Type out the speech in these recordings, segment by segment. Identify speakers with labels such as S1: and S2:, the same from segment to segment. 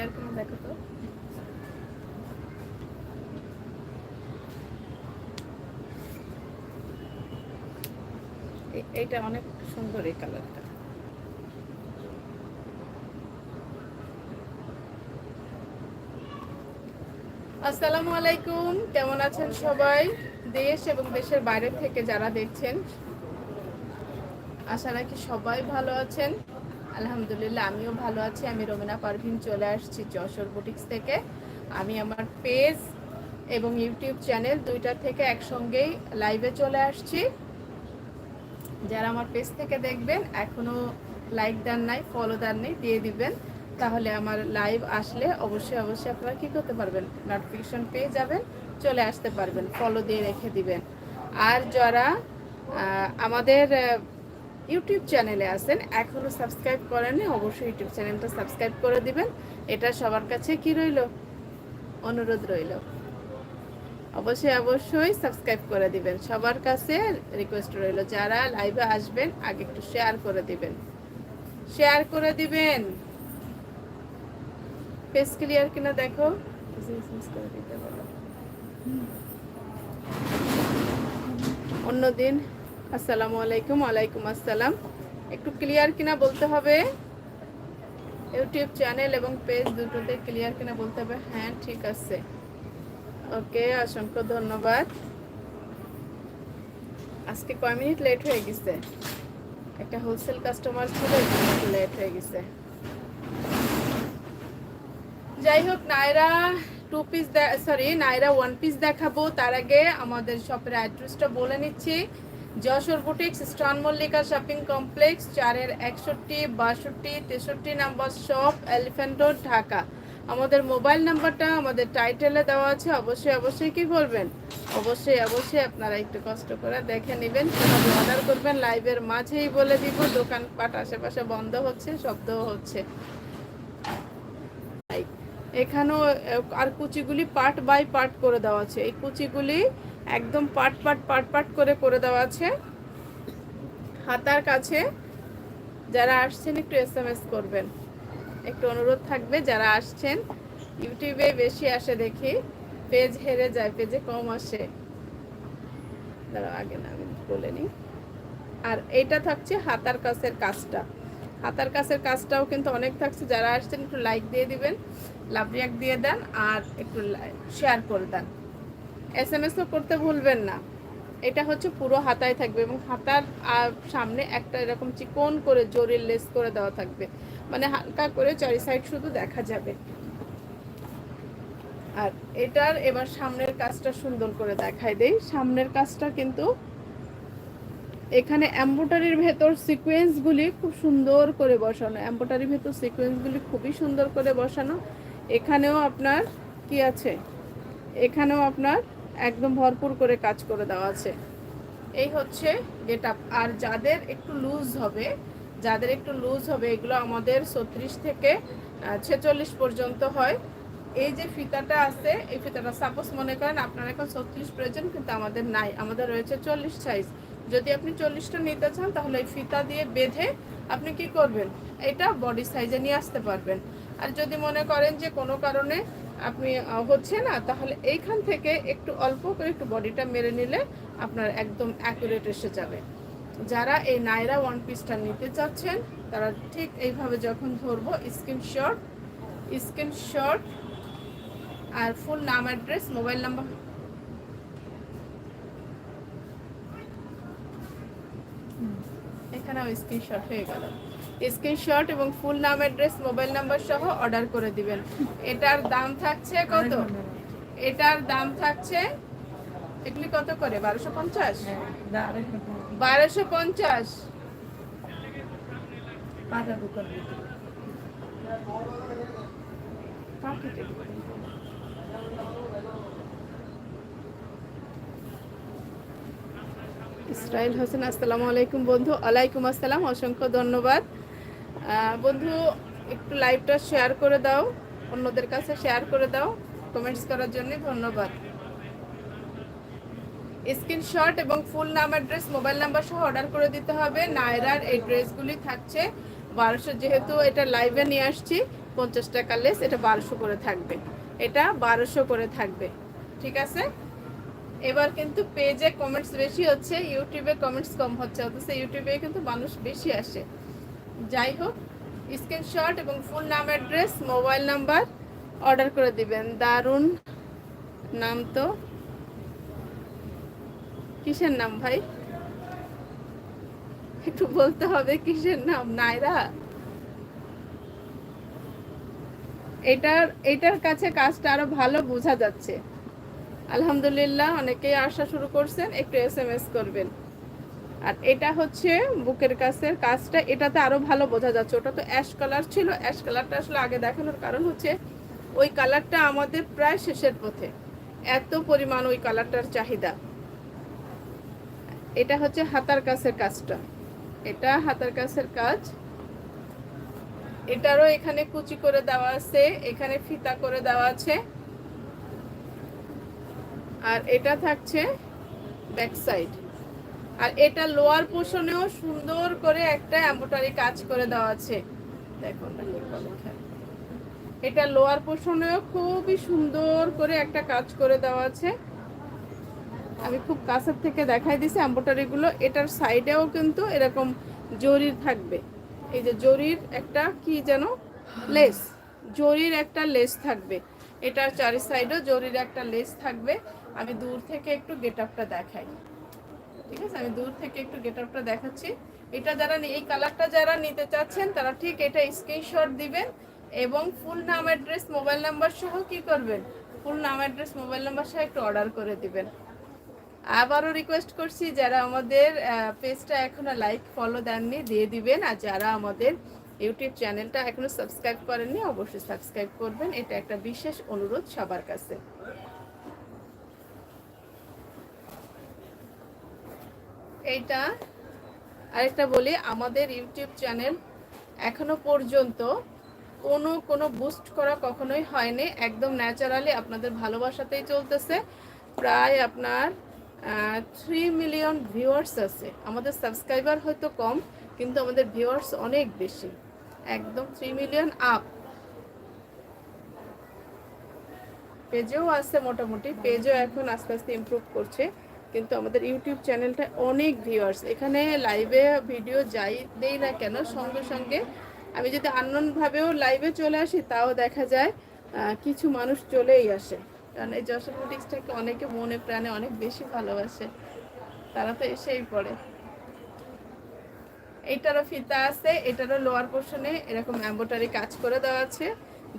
S1: Clear করে দেখো তো এইটা অনেক সুন্দর এই কালারটা আসসালামু আলাইকুম, কেমন আছেন সবাই? দেশ এবং দেশের বাইরে থেকে যারা দেখছেন, আশা রাখি সবাই ভালো আছেন। আলহামদুলিল্লাহ, আমিও ভালো আছি। আমি রমিনা পারভিন চলে আসছি যশোর বুটিক্স থেকে। আমি আমার পেজ এবং ইউটিউব চ্যানেল দুইটার থেকে একসঙ্গেই লাইভে চলে আসছি। যারা আমার পেজ থেকে দেখবেন, এখনও লাইক দেন নাই ফলো দেন নাই, দিয়ে দিবেন। তাহলে আমার লাইভ আসলে অবশ্যই অবশ্যই আপনারা কী করতে পারবেন? নোটিফিকেশন পেয়ে যাবেন, চলে আসতে পারবেন ফলো দিয়ে রেখে দিবেন। আর যারা আমাদের ইউটিউব চ্যানেলে আসেন এখনও সাবস্ক্রাইব করেনি অবশ্যই ইউটিউব চ্যানেলটা সাবস্ক্রাইব করে দিবেন। এটা সবার কাছে কি রইল? অনুরোধ রইল। অবশ্যই অবশ্যই সাবস্ক্রাইব করে দিবেন। সবার কাছে রিকোয়েস্ট রইল, যারা লাইভে আসবেন, আগে একটু শেয়ার করে দিবেন। শেয়ার করে দিবেন। ফেস ক্লিয়ার কিনা দেখো। অন্যদিন আসসালামু আলাইকুম, ওয়ালাইকুম আসসালাম। একটু ক্লিয়ার কিনা বলতে হবে? ইউটিউব চ্যানেল এবং পেজ দুটোতে ক্লিয়ার কিনা বলতে হবে? হ্যাঁ ঠিক আছে। ওকে, অসংখ্য ধন্যবাদ। আজকে কয় মিনিট লেট হয়ে গেছে? একটা হোলসেল কাস্টমার ছিল লেট হয়ে গেছে। যাই হোক, Naira two piece sorry Naira one piece দেখাবো। তার আগে আমাদের শপের অ্যাড্রেসটা বলে নিচ্ছি। যশোর বুটিক্স স্টান মল্লিকা শপিং কমপ্লেক্স, চারের একষট্টি, বাষট্টি, তেষট্টি number shop, elephant road, Dhaka. আমাদের মোবাইল নাম্বারটা আমাদের টাইটেলে দেওয়া আছে, অবশ্যই অবশ্যই কি করবেন? অবশ্যই অবশ্যই আপনারা একটু কষ্ট করে দেখে নেবেন অর্ডার করবেন। লাইভের মাঝেই বলে দিব, দোকানপাট আশেপাশে বন্ধ হচ্ছে শব্দ হচ্ছে। এখানেও আর কুচিগুলি পার্ট বাই পার্ট করে দেওয়া আছে। এই কুচিগুলি একদম পার্ট পার্ট পার্ট পার্ট করে করে দেওয়া আছে। হাতার কাছে যারা আসছেন একটু এস এম এস করবেন। একটু অনুরোধ থাকবে, যারা আসছেন, ইউটিউবে বেশি আসে দেখি, পেজ হেরে যায়, পেজে কম আসে। দাঁড়াও, আগে না, আমি বলে নিই। আর এইটা থাকছে হাতার কাছের কাজটা। হাতার কাছের কাজটাও কিন্তু অনেক থাকছে। যারা আসছেন একটু লাইক দিয়ে দিবেন, লাভ দিয়ে দেন আর একটু শেয়ার করে দেন। এস এম এসও করতে ভুলবেন না। এটা হচ্ছে পুরো হাতায় থাকবে এবং হাতার সামনে একটা এরকম চিকন করে জরির লেস করে দেওয়া থাকবে। মানে হালকা করে চারি সাইড শুধু দেখা যাবে। আর এটার এবার সামনের কাজটা সুন্দর করে দেখাই দেই। সামনের কাজটা কিন্তু এখানে এম্বোটারির ভেতর সিকোয়েন্সগুলি খুব সুন্দর করে বসানো। এম্বোটারির ভেতর সিকোয়েন্সগুলি খুবই সুন্দর করে বসানো। এখানেও আপনার কি আছে? এখানেও আপনার একদম ভরপুর করে কাজ করে দেওয়া আছে। এই হচ্ছে গেট আপ আর যাদের একটু লুজ হবে, যাদের একটু লুজ হবে, এগুলো আমাদের ছত্রিশ থেকে ছেচল্লিশ পর্যন্ত হয়। এই যে ফিতাটা আছে, এই ফিতাটা সাপোজ মনে করেন আপনার এখন ছত্রিশ প্রয়োজন কিন্তু আমাদের নাই। আমাদের রয়েছে চল্লিশ সাইজ যদি আপনি চল্লিশটা নিতে চান, তাহলে এই ফিতা দিয়ে বেঁধে আপনি কি করবেন? এটা বডি সাইজে নিয়ে আসতে পারবেন। আর যদি মনে করেন যে কোনো কারণে আপনি হচ্ছে না, তাহলে এইখান থেকে একটু অল্প করে একটু বডিটা মেরে নিলে আপনার একদম অ্যাকুরেট এসে যাবে। যারা এই নাইরা ওয়ান পিসটা নিতে চাচ্ছেন, তারা ঠিক এইভাবে যখন ধরবো স্ক্রিনশট স্ক্রিনশট আর ফুল নাম অ্যাড্রেস মোবাইল নাম্বার এখানেও স্ক্রিনশট হয়ে গেল। স্ক্রিনশট এবং ফুল নাম, অ্যাড্রেস, মোবাইল নাম্বার সহ অর্ডার করে দিবেন। এটার দাম থাকছে কত? এটার দাম থাকছে, এগুলি কত করে? বারোশো পঞ্চাশ? বারোশো পঞ্চাশ। ইসরাইল হোসেন, আসসালামু আলাইকুম বন্ধু। আলাইকুম আসসালাম। অসংখ্য ধন্যবাদ। বন্ধু, একটু লাইভটা শেয়ার করে দাও, অন্যদের কাছে শেয়ার করে দাও কমেন্টস করার জন্য ধন্যবাদ। স্ক্রিনশট এবং ফুল নাম অ্যাড্রেস মোবাইল নাম্বার সহ অর্ডার করে দিতে হবে। নায়রার এই ড্রেসগুলি থাকছে। বারোশো যেহেতু এটা লাইভে নিয়ে আসছি, পঞ্চাশ টাকা লেস এটা বারোশো করে থাকবে। এটা বারোশো করে থাকবে। ঠিক আছে? এবার কিন্তু পেজে কমেন্টস বেশি হচ্ছে ইউটিউবে কমেন্টস কম হচ্ছে, অথচ ইউটিউবে কিন্তু মানুষ বেশি আসে। যাই হোক স্ক্রিনশট এবং ফুল নাম অ্যাড্রেস মোবাইল নাম্বার অর্ডার করে দিবেন। দারুণ নাম তো। কিসের নাম ভাই? একটু বলতে হবে কিসের নাম নাইরা এটার এটার কাছে কাজটা আরও ভালো বোঝা যাচ্ছে। আলহামদুলিল্লাহ, অনেকেই আসা শুরু করছেন, একটু এস করবেন। আর এটা হচ্ছে বুকের কাছের কাজটা। এটাতে আরও ভালো বোঝা যাচ্ছে। ওটা তো অ্যাশ কালার ছিল। অ্যাশ কালারটা আসলে আগে দেখানোর কারণ হচ্ছে ওই কালারটা আমাদের প্রায় শেষের পথে। এত পরিমাণ ওই কালারটার চাহিদা। এটা হচ্ছে হাতার কাছের কাজটা। এটা হাতার কাছের কাজ। এটারও এখানে কুচি করে দেওয়া আছে, এখানে ফিতা করে দেওয়া আছে। আর এটা থাকছে ব্যাক সাইড। আর এটা লোয়ার পোর্শনেও সুন্দর করে একটা এম্বোটারি কাজ করে দেওয়া আছে। দেখুন এটা লোয়ার পোর্শনেও খুবই সুন্দর করে একটা কাজ করে দেওয়া আছে। আমি খুব কাছের থেকে দেখাই দিছি এম্বোটারি গুলো। এটার সাইডেও কিন্তু এরকম জরির থাকবে। এই যে জরির একটা কি যেন? লেস জরির একটা লেস থাকবে। এটার চারি সাইডেও জরির একটা লেস থাকবে। আমি দূর থেকে একটু গেট আপটা দেখাই। ঠিক আছে? আমি দূর থেকে একটু গেট আপটা দেখাচ্ছি। এটা যারা এই কালারটা যারা নিতে চাচ্ছেন, তারা ঠিক এটা স্ক্রিনশট দিবেন এবং ফুল নাম অ্যাড্রেস মোবাইল নাম্বার সহ কি করবেন? ফুল নাম অ্যাড্রেস মোবাইল নাম্বার সহ একটু অর্ডার করে দিবেন। আবারও রিকোয়েস্ট করছি, যারা আমাদের পেজটা এখনও লাইক ফলো দেননি, দিয়ে দিবেন। আর যারা আমাদের ইউটিউব চ্যানেলটা এখনও সাবস্ক্রাইব করেননি, অবশ্যই সাবস্ক্রাইব করবেন। এটা একটা বিশেষ অনুরোধ সবার কাছে। এইটা আরেকটা বলি, আমাদের ইউটিউব চ্যানেল এখনও পর্যন্ত কোনো কোনো বুস্ট করা কখনোই হয়নি। একদম ন্যাচারালি আপনাদের ভালোবাসাতেই চলতেছে। প্রায় আপনার থ্রি মিলিয়ন ভিউয়ার্স আছে। আমাদের সাবস্ক্রাইবার হয়তো কম, কিন্তু আমাদের ভিউয়ার্স অনেক বেশি। একদম থ্রি মিলিয়ন আপ পেজেও আছে মোটামুটি, পেজও এখন আস্তে আস্তে ইমপ্রুভ করছে। কিন্তু আমাদের ইউটিউব চ্যানেলটা অনেক ভিউয়ার্স এখানে লাইভে ভিডিও যাই দেই না কেন, সঙ্গে সঙ্গে আমি যদি আনন্দভাবেও লাইভে চলে আসি, তাও দেখা যায় কিছু মানুষ চলেই আসে। কারণ এই যশোর বুটিক্সটাকে অনেকে মনে প্রাণে অনেক বেশি ভালোবাসে। তারা তো এসেই পড়ে। এইটারও ফিতা আছে, এটারও লোয়ার পোর্শনে এরকম এম্বোটারি কাজ করে দেওয়া আছে।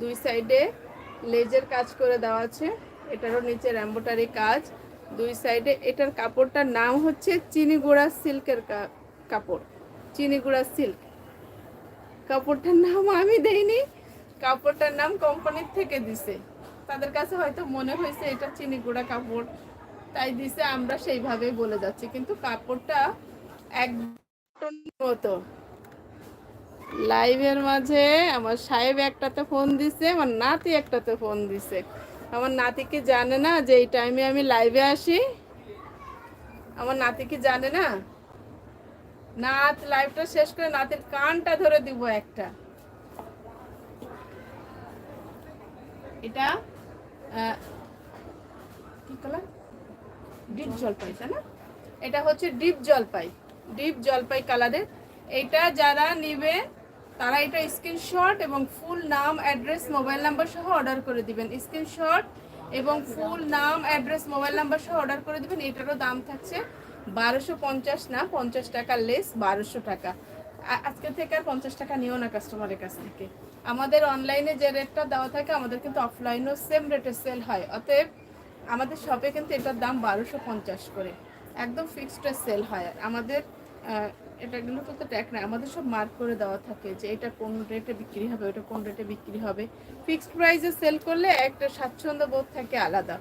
S1: দুই সাইডে লেজের কাজ করে দেওয়া আছে, এটারও নিচের এম্বোটারি কাজ। দুই সাইডে। এটার কাপড়টার নাম হচ্ছে চিনি চিনিগুড়া সিল্কের কাপড়। চিনি চিনিগুড়া সিল্ক। কাপড়টার নাম আমি দেইনি। কাপড়টার নাম কোম্পানির থেকে দিছে। তাদের কাছে হয়তো মনে হয়েছে এটা চিনি গুঁড়া কাপড়। তাই দিছে, আমরা সেইভাবে বলে যাচ্ছি। কিন্তু কাপড়টা এক মতো। লাইভের মাঝে আমার সাহেব একটাতে ফোন দিছে, আমার নাতি একটাতে ফোন দিছে। আমার নাতিকে জানে না যে এই টাইমে আমি লাইভে আসি। আমার নাতি কি জানে না। নাত লাইভটা শেষ করে নাতির কানটা ধরে দিব একটা। এটা কি ডিপ জলপাই, তাই না? এটা হচ্ছে ডিপ জলপাই। ডিপ জলপাই কালারের এটা যারা নিবে তারা এটা স্ক্রিনশট এবং ফুল নাম অ্যাড্রেস মোবাইল নাম্বার সহ অর্ডার করে দিবেন। স্ক্রিনশট এবং ফুল নাম অ্যাড্রেস মোবাইল নাম্বার সহ অর্ডার করে দিবেন। এটারও দাম থাকছে বারোশো পঞ্চাশ না, পঞ্চাশ টাকা লেস বারোশো টাকা। আজকে থেকে আর পঞ্চাশ টাকা নিও না কাস্টমারের কাছ থেকে। আমাদের অনলাইনে যে রেটটা দেওয়া থাকে, আমাদের কিন্তু অফলাইনেও সেম রেটে সেল হয়। অতএব আমাদের শপে কিন্তু এটার দাম বারোশো পঞ্চাশ করে। একদম ফিক্সড সেল হয়। আমাদের এটাগুলো তো ট্যাক নেই আমাদের সব মার্ক করে দেওয়া থাকে যে এটা কোন রেটে বিক্রি হবে ওটা কোন রেটে বিক্রি হবে। ফিক্সড প্রাইসে সেল করলে একটা স্বাচ্ছন্দ্য বোধ থাকে আলাদা।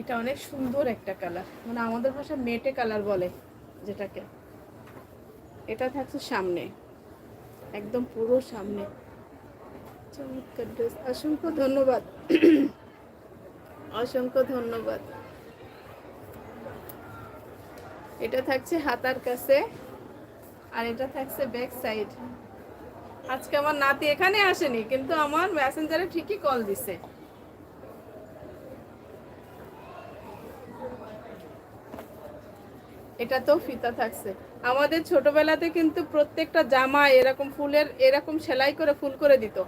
S1: এটা অনেক সুন্দর একটা কালার মানে আমাদের ভাষা মেটে কালার বলে যেটাকে। এটা থাকছে সামনে। একদম পুরো সামনে। চমৎকার ড্রেস অসংখ্য ধন্যবাদ। অসংখ্য ধন্যবাদ। এটা থাকছে হাতার কাছে, আর এটা থাকছে ব্যাক সাইড আজকে আমার নাতি এখানে আসেনি, কিন্তু আমার মেসেঞ্জারে ঠিকই কল দিছে। এটা তো ফিতা থাকছে। আমাদের ছোটবেলাতে কিন্তু প্রত্যেকটা জামা এরকম ফুলের, এরকম সেলাই করে ফুল করে দিত।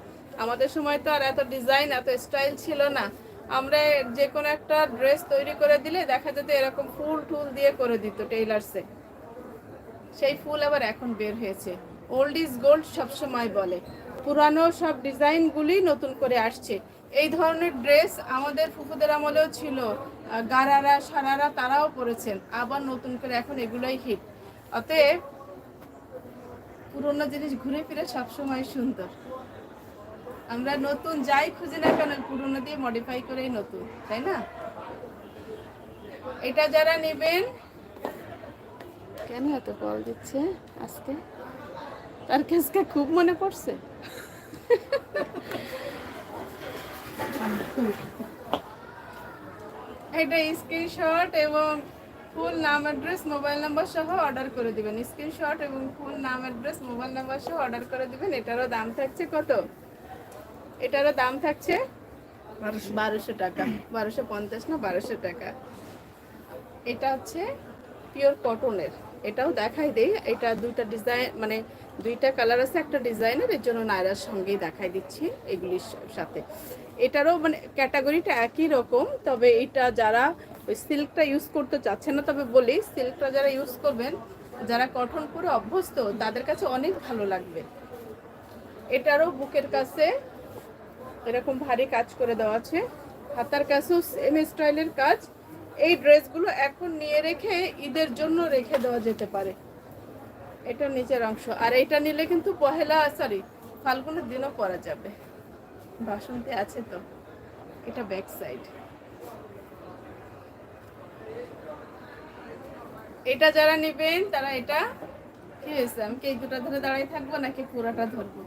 S1: আমাদের সময় তো আর এত ডিজাইন এত স্টাইল ছিল না। আমরা যে কোনো একটা ড্রেস তৈরি করে দিলে দেখা যেত এরকম ফুল টুল দিয়ে করে দিত টেইলার্সে সেই ফুল আবার এখন বের হয়েছে। ওল্ড ইজ গোল্ড সবসময় বলে। পুরানো সব ডিজাইনগুলি নতুন করে আসছে। এই ধরনের ড্রেস আমাদের ফুফুদের আমলেও ছিল। গারারা, সারারা তারাও পরেছেন। আবার নতুন করে এখন এগুলোই হিট অতএব পুরোনো জিনিস ঘুরে ফিরে সবসময় সুন্দর। আমরা নতুন যাই খুঁজি না কেন, পুরোনো দিয়ে মডিফাই করেই নতুন, তাই না? এটা যারা নেবেন, কেন এত কল দিচ্ছে আজকে? তার কাছকে খুব মনে পড়ছে? এটা স্ক্রিনশট এবং ফুল নাম অ্যাড্রেস মোবাইল নাম্বার সহ অর্ডার করে দিবেন। স্ক্রিনশট এবং ফুল নাম অ্যাড্রেস মোবাইল নাম্বার সহ অর্ডার করে দিবেন। এটারও দাম থাকছে কত? এটারও দাম থাকছে বারোশো। টাকা। বারোশো পঞ্চাশ না বারোশো টাকা। এটা হচ্ছে পিওর কটনের এটাও দেখাই দেই। এটা দুইটা ডিজাইন মানে দুইটা কালার আছে একটা ডিজাইনের এর জন্য নায়রার সঙ্গেই দেখাই দিচ্ছি এগুলির সাথে। এটারও মানে ক্যাটাগরিটা একই রকম তবে এটা যারা ওই সিল্কটা ইউজ করতে চাচ্ছে না তবে বলি সিল্কটা যারা ইউজ করবেন যারা কটন করে অভ্যস্ত তাদের কাছে অনেক ভালো লাগবে। এটারও বুকের কাছে এরকম ভারী কাজ করে দেওয়া আছে। হাতার কাছেও সেম স্টাইলের কাজ। এই ড্রেসগুলো এখন নিয়ে রেখে ঈদের জন্য রেখে দেওয়া যেতে পারে। এটা নিচের অংশ। আর এটা নিলে কিন্তু পহেলা সরি ফাল্গুনের দিনও পরা যাবে। বাসন্তী আছে তো। এটা ব্যাক সাইড এটা যারা নেবেন, তারা এটা, কি হয়েছে? আমি কি দুটা ধরে দাঁড়াই থাকব নাকি পুরাটা ধরবো?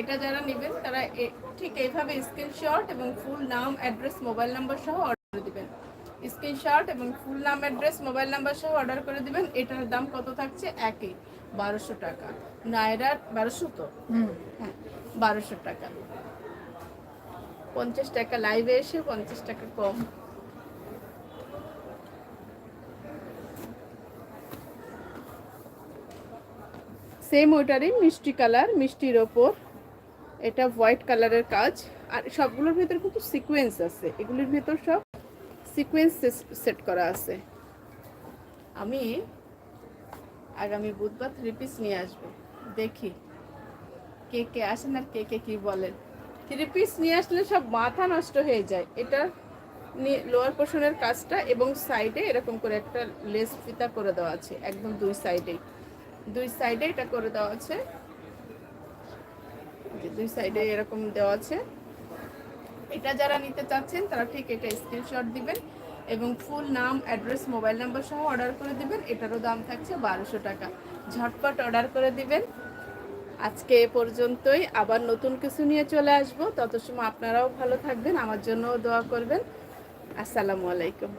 S1: এটা যারা নেবেন তারা ঠিক এইভাবে স্ক্রিনশট এবং ফুল নাম অ্যাড্রেস মোবাইল নাম্বার সহ অর্ডার দিবেন। স্ক্রিনশট এবং ফুল নাম অ্যাড্রেস মোবাইল নাম্বার সহ অর্ডার করে দিবেন। এটার দাম কত থাকছে? একই বারোশো টাকা। নায়রার বারোশো তো? হ্যাঁ বারোশো টাকা। পঞ্চাশ টাকা লাইভে এসে পঞ্চাশ টাকা কম। সেম ওইটারই মিষ্টি কালার মিষ্টির ওপর। এটা হোয়াইট কালারের কাজ। আর সবগুলোর ভিতরে কিন্তু সিকোয়েন্স আছে। এগুলির ভিতর সব সিকোয়েন্স সেট করা আছে। আমি আগামী বুধবার থ্রি পিস নিয়ে আসব। দেখি কে কে আসেন আর কে কে কি বলেন। থ্রি পিস নিয়ে আসলে সব মাথা নষ্ট হয়ে যায়। এটা লোয়ার পোর্শনের কাজটা এবং সাইডে এরকম করে একটা লেস ফিতা করে দেওয়া আছে। একদম দুই সাইডেই দুই সাইডে এটা করে দেওয়া আছে। দুই সাইডে এরকম দেওয়া আছে। এটা যারা নিতে চাচ্ছেন, তারা ঠিক এটা স্ক্রিনশট দিবেন এবং ফুল নাম অ্যাড্রেস মোবাইল নাম্বার সহ অর্ডার করে দিবেন। এটারও দাম থাকছে বারোশো টাকা। ঝটপট অর্ডার করে দিবেন। আজকে এ পর্যন্তই। আবার নতুন কিছু নিয়ে চলে আসব। তত সময় আপনারাও ভালো থাকবেন। আমার জন্যও দোয়া করবেন। আসসালামু আলাইকুম।